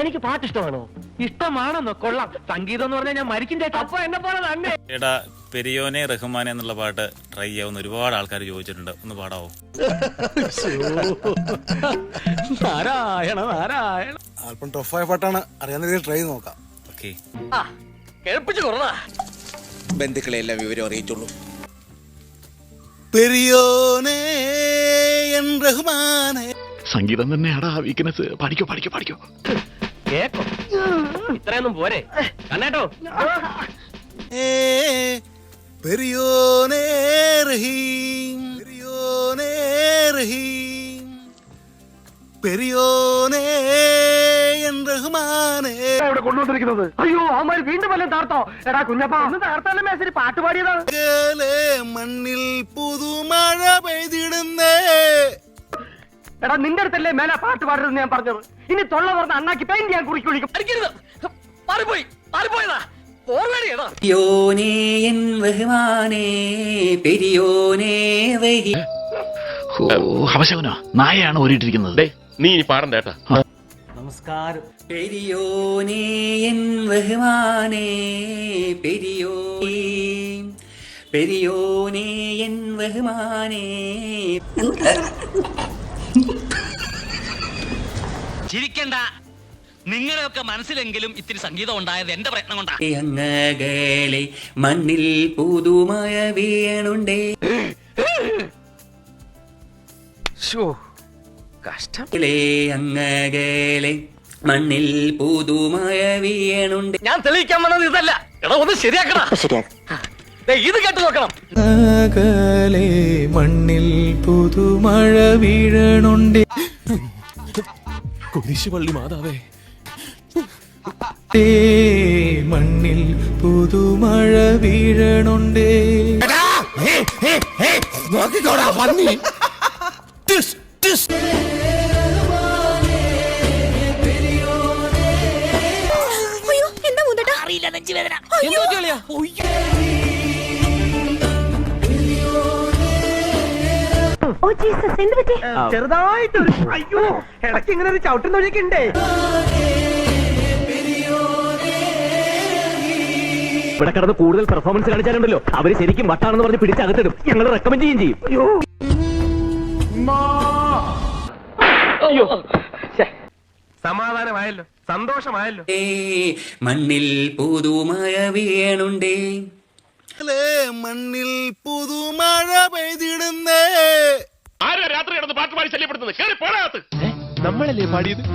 എനിക്ക് പാട്ട് ഇഷ്ടമാണോ ഇഷ്ടമാണെന്നോ? കൊള്ളാം. സംഗീതം എന്ന് പറഞ്ഞാൽ ഞാൻ മരിക്കും ചേട്ടാ അപ്പൊ എന്നെ പോലെ തന്നെ. ചേട്ടാ പെരിയോനെ റഹ്മാനെ എന്നുള്ള പാട്ട് ട്രൈ ചെയ്യാവുന്ന ഒരുപാട് ആൾക്കാർ ചോദിച്ചിട്ടുണ്ട്. ഒന്ന് പാടാവോ? നാരായണ നാരായണ. അല്പം ടഫായ പാട്ടാണ്. അറിയാവുന്ന രീതിയിൽ ട്രൈ ചെയ്ത് നോക്കാം. ഓക്കെ ആ കേൾപ്പിച്ചു കൊറണാ ബന്ധുക്കളെ എല്ലാം വിവരം അറിയിച്ചുള്ളൂ പെരിയോനേ എൻ റഹ്മാനേ. സംഗീതം തന്നെയാടാ വീക്ക്നെസ് പഠിക്കോ പഠിക്കോ പഠിക്കോ. കേക്കോ? ഇത്രയൊന്നും പോരെ. കണ്ണേട്ടോ. ഏ, പെരിയോനേ റഹീം പെരിയോനേ റഹീം പെരിയോനേ എൻ റഹ്മാനേ. അയ്യോ അവന്മാര് വീണ്ടും വല്ലതും താർത്തോ എടാ കുഞ്ഞപ്പ ഒന്ന് താർത്താലും മേശരി പാട്ട് പാടിയതാണ് മണ്ണിൽ പുതുമഴ പെയ്തിടുന്നേ. എടാ നിന്റെ അടുത്തല്ലേ മേലെ പാട്ട് പാടരുതെന്ന് ഞാൻ പറഞ്ഞത്? ഇനി തൊള്ള പറഞ്ഞ അണ്ണാക്കി പെയിന്റ് ഞാൻ കുറിക്ക് വിളിക്കും അടിക്കരുത്. മാറിപ്പോയി മാറിപ്പോയതാ. ഓർമ്മേടിയടാ പെരിയോനേ എൻ ബഹുമാനേ പെരിയോനേ റഹി ഓ അവശവനോ നായയാണ് ഓരിട്ടിരിക്കുന്നത് നീ ഇനി പാടണ്ട നമസ്കാരം. പെരിയോനേ എൻ ബഹുമാനേ പെരിയോ പെരിയോനേ എൻ ബഹുമാനേ. ചിരിക്കണ്ട. നിങ്ങളുടെയൊക്കെ മനസ്സിലെങ്കിലും ഇത്തിരി സംഗീതം ഉണ്ടായത് എന്റെ പ്രയത്നം കൊണ്ടാണ് അങ്ങകളെ മണ്ണിൽ പുതുമഴ വീണുണ്ടേ. കഷ്ടം. അങ്ങകളെ മണ്ണിൽ പുതുമഴ വീണുണ്ട്. ഞാൻ തെളിയിക്കാൻ വന്നത് ഇതല്ല. എടാ ഒന്ന് ശരിയാക്കടാ. ദേ, ഇത് കേട്ട് നോക്കണം. മണ്ണിൽ പുതുമഴ വീഴണുണ്ട് കുരിശുപള്ളി മാതാവേ. മണ്ണിൽ പുതുമഴ വീഴണുണ്ടേ. നോക്കിക്കോടാ പന്നി എന്താ മുതട്ടാ? അറിയില്ല നെഞ്ചുവേദന. ഓ ജീസസ് എന്ത് പറ്റി? ചെറുതായിട്ട് ഒരു അയ്യോ ഇടയ്ക്ക് ഇങ്ങനെ ഒരു ചവിട്ടുന്ന വഴിയൊക്കെ ഉണ്ടേ. ഇവിടെ കിടന്ന് കൂടുതൽ പെർഫോമൻസ് കാണിച്ചാലുണ്ടല്ലോ. അവർ ശരിക്കും വട്ടാണെന്ന് പറഞ്ഞ് പിടിച്ചകത്തിടും ഞങ്ങൾ റെക്കമെൻഡ് ചെയ്യും ചെയ്യും. അയ്യോ. അയ്യോ. സമാധാനമായല്ലോ. സന്തോഷമായല്ലോ. മണ്ണിൽ പുതുമഴ വീണുണ്ടേ. മണ്ണിൽ പുതുമഴ പെയ്തിടുന്നേ. ശല്യപ്പെടുത്തുന്നത്. കേറി പോടാത്ത് നമ്മളല്ലേ പാടിയത്?